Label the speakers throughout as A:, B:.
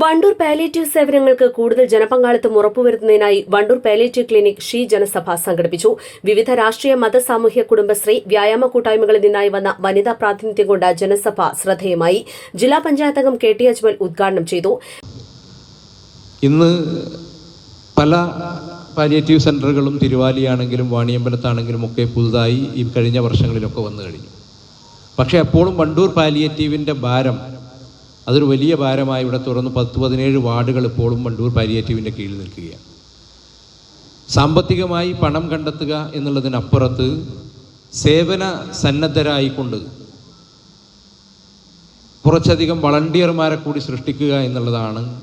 A: Wandoor palliative സേവനങ്ങൾക്ക് കൂടുതൽ ജനപങ്കാളിത്തം ഉറപ്പുവരുത്തുന്നതിനായി വണ്ടൂർ പാലിയേറ്റീവ് ക്ലിനിക് ഷീ ജനസഭ സംഘടിപ്പിച്ചു. വിവിധ രാഷ്ട്രീയ മത സാമൂഹ്യ കുടുംബശ്രീ വ്യായാമ കൂട്ടായ്മകളിൽ നിന്നായി വന്ന വനിതാ പ്രാതിനിധ്യം കൊണ്ട ജനസഭ ശ്രദ്ധേയമായി. ജില്ലാ പഞ്ചായത്ത് അംഗം കെ ടി അജ്മൽ ഉദ്ഘാടനം ചെയ്തു.
B: ഇന്ന് പല പാലിയേറ്റീവ് സെന്ററുകളും തിരുവാലിയാണെങ്കിലും വാണിയമ്പലത്താണെങ്കിലും ഒക്കെ പുതുതായി ഈ കഴിഞ്ഞ വർഷങ്ങളിലൊക്കെ വന്നു കഴിഞ്ഞു. പക്ഷേ അപ്പോഴും വണ്ടൂർ പാലിയേറ്റീവിന്റെ ഭാരം അതൊരു വലിയ ഭാരമായി ഇവിടെ തുറന്ന്. പത്ത് പതിനേഴ് വാർഡുകൾ ഇപ്പോഴും വണ്ടൂർ പാലിയേറ്റീവിന്റെ കീഴിൽ നിൽക്കുകയാണ്. സാമ്പത്തികമായി പണം കണ്ടെത്തുക എന്നുള്ളതിനപ്പുറത്ത് സേവന സന്നദ്ധരായിക്കൊണ്ട് കുറച്ചധികം വളണ്ടിയർമാരെ കൂടി സൃഷ്ടിക്കുക എന്നുള്ളതാണ്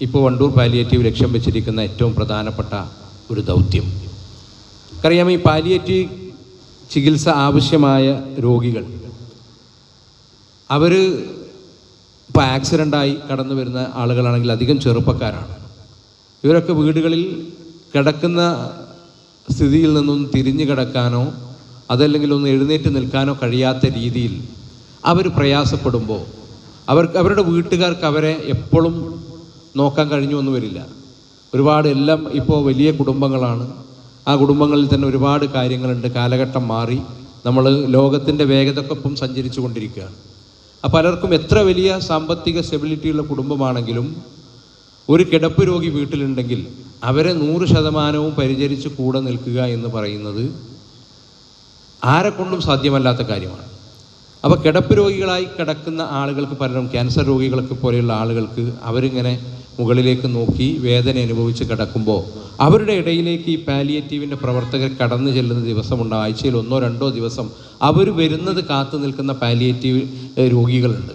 B: ഇപ്പോൾ വണ്ടൂർ പാലിയേറ്റീവ് ലക്ഷ്യം വെച്ചിരിക്കുന്ന ഏറ്റവും പ്രധാനപ്പെട്ട ഒരു ദൗത്യം. അറിയാം ഈ പാലിയേറ്റീവ് ചികിത്സ ആവശ്യമായ രോഗികൾ അവർ ഇപ്പോൾ ആക്സിഡന്റായി കടന്നു വരുന്ന ആളുകളാണെങ്കിൽ അധികം ചെറുപ്പക്കാരാണ്. ഇവരൊക്കെ വീടുകളിൽ കിടക്കുന്ന സ്ഥിതിയിൽ നിന്നും തിരിഞ്ഞു കിടക്കാനോ അതല്ലെങ്കിൽ ഒന്ന് എഴുന്നേറ്റ് നിൽക്കാനോ കഴിയാത്ത രീതിയിൽ അവർ പ്രയാസപ്പെടുമ്പോൾ അവർക്ക് അവരുടെ വീട്ടുകാർക്ക് അവരെ എപ്പോഴും നോക്കാൻ കഴിഞ്ഞു ഒന്നും വരില്ല. ഒരുപാട് എല്ലാം ഇപ്പോൾ വലിയ കുടുംബങ്ങളാണ്. ആ കുടുംബങ്ങളിൽ തന്നെ ഒരുപാട് കാര്യങ്ങളുണ്ട്. കാലഘട്ടം മാറി. നമ്മൾ ലോകത്തിന്റെ വേഗതക്കൊപ്പം സഞ്ചരിച്ചു കൊണ്ടിരിക്കുകയാണ്. പലർക്കും എത്ര വലിയ സാമ്പത്തിക സ്റ്റെബിലിറ്റിയുള്ള കുടുംബമാണെങ്കിലും ഒരു കിടപ്പ് രോഗി വീട്ടിലുണ്ടെങ്കിൽ അവരെ നൂറ് ശതമാനവും പരിചരിച്ച് കൂടെ നിൽക്കുക എന്ന് പറയുന്നത് ആരെക്കൊണ്ടും സാധ്യമല്ലാത്ത കാര്യമാണ്. അപ്പോൾ കിടപ്പ് രോഗികളായി കിടക്കുന്ന ആളുകൾക്ക് പലരും ക്യാൻസർ രോഗികൾക്ക് പോലെയുള്ള ആളുകൾക്ക് അവരിങ്ങനെ മുകളിലേക്ക് നോക്കി വേദന അനുഭവിച്ച് കിടക്കുമ്പോൾ അവരുടെ ഇടയിലേക്ക് ഈ പാലിയേറ്റീവിന്റെ പ്രവർത്തകർ കടന്നു ചെല്ലുന്ന ദിവസമുണ്ട്. ആഴ്ചയിൽ ഒന്നോ രണ്ടോ ദിവസം അവർ വരുന്നത് കാത്തു നിൽക്കുന്ന പാലിയേറ്റീവ് രോഗികളുണ്ട്.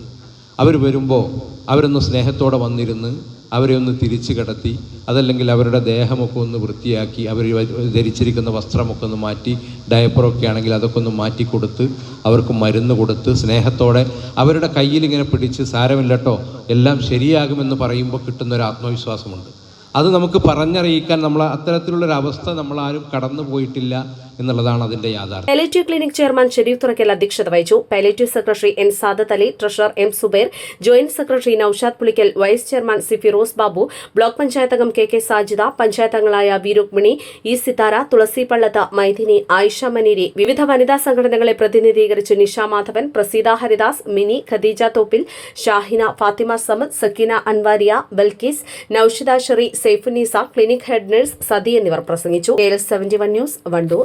B: അവർ വരുമ്പോൾ അവരൊന്ന് സ്നേഹത്തോടെ വന്നിരുന്ന് അവരെ ഒന്ന് തിരിച്ചു കിടത്തി അതല്ലെങ്കിൽ അവരുടെ ദേഹമൊക്കെ ഒന്ന് വൃത്തിയാക്കി അവർ ധരിച്ചിരിക്കുന്ന വസ്ത്രമൊക്കെ ഒന്ന് മാറ്റി ഡയപ്പറൊക്കെ ആണെങ്കിൽ അതൊക്കെ ഒന്ന് മാറ്റി കൊടുത്ത് അവർക്ക് മരുന്ന് കൊടുത്ത് സ്നേഹത്തോടെ അവരുടെ കയ്യിൽ ഇങ്ങനെ പിടിച്ച് സാരമില്ലട്ടോ എല്ലാം ശരിയാകുമെന്ന് പറയുമ്പോൾ കിട്ടുന്ന ഒരു ആത്മവിശ്വാസമുണ്ട്. അത് നമുക്ക് പറഞ്ഞറിയിക്കാൻ നമ്മൾ അത്തരത്തിലുള്ളൊരു അവസ്ഥ നമ്മൾ ആരും കടന്നു പോയിട്ടില്ല എന്നുള്ളതാണ് അതിന്റെ യാഥാർത്ഥ്യം.
A: Palliative clinic chairman Sherif Thurakkal അധ്യക്ഷത വഹിച്ചു. Palliative secretary N Sadath Ali treasurer M Subair joint secretary Noushad Pulikkal vice chairman C Firoz Babu block panchayat അംഗം കെ കെ സാജിദ പഞ്ചായത്ത് അംഗങ്ങളായ വി രുക്മിണി ഇ സിതാര തുളസി പള്ളത്ത് മൈഥിനി ആയിഷ മനീരി വിവിധ വനിതാ സംഘടനകളെ പ്രതിനിധീകരിച്ച് Nisha Madhavan Praseetha Haridas Mini Khadeeja Thoppil Shahina Fathima Samad Sakkeena Anvariya Balkees Noushida Sheri Saifuneesa clinic head nurse Sathi എന്നിവർ പ്രസംഗിച്ചു. L seventy one news Wandoor.